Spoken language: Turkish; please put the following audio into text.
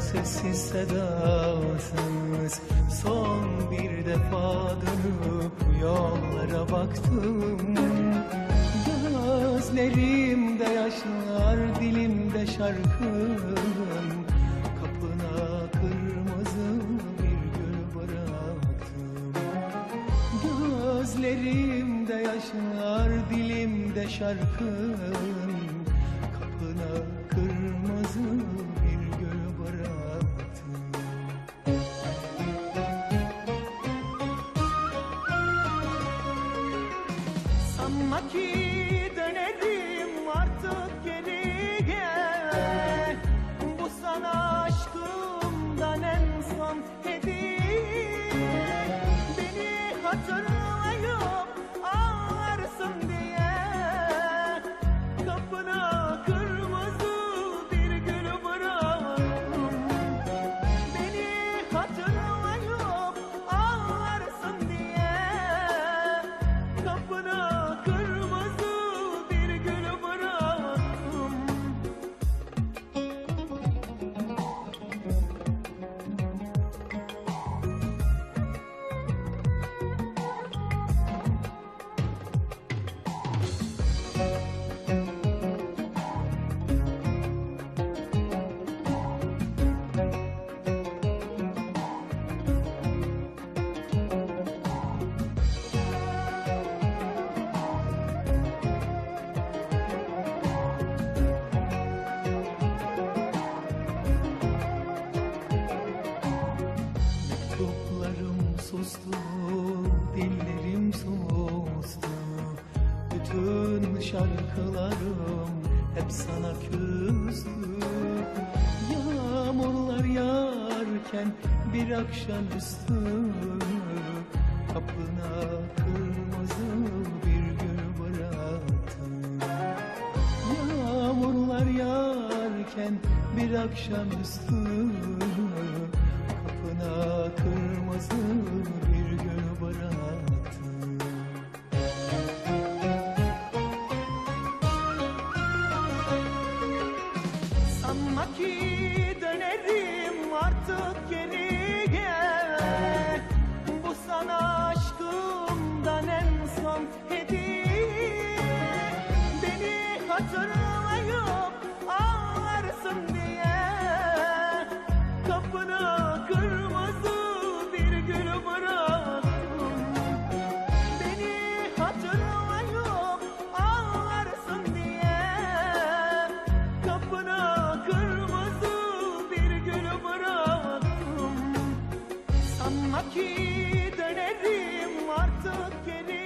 sessiz sedasız Son bir defa dönüp yollara baktım Gözlerimde yaşlar, dilimde şarkım Kapına kırmızı bir gül bıraktım Gözlerimde yaşlar, dilimde şarkım Sanma ki sustu, dillerim sustu Bütün şarkılarım hep sana küstü. Yağmurlar yağarken bir akşamüstü. Kapına kırmızı bir gül bıraktım. Yağmurlar yağarken bir akşamüstü. Kapına kırmızı bir gül bıraktım Sanma ki dönerim artık geriye ki dönerim artık geri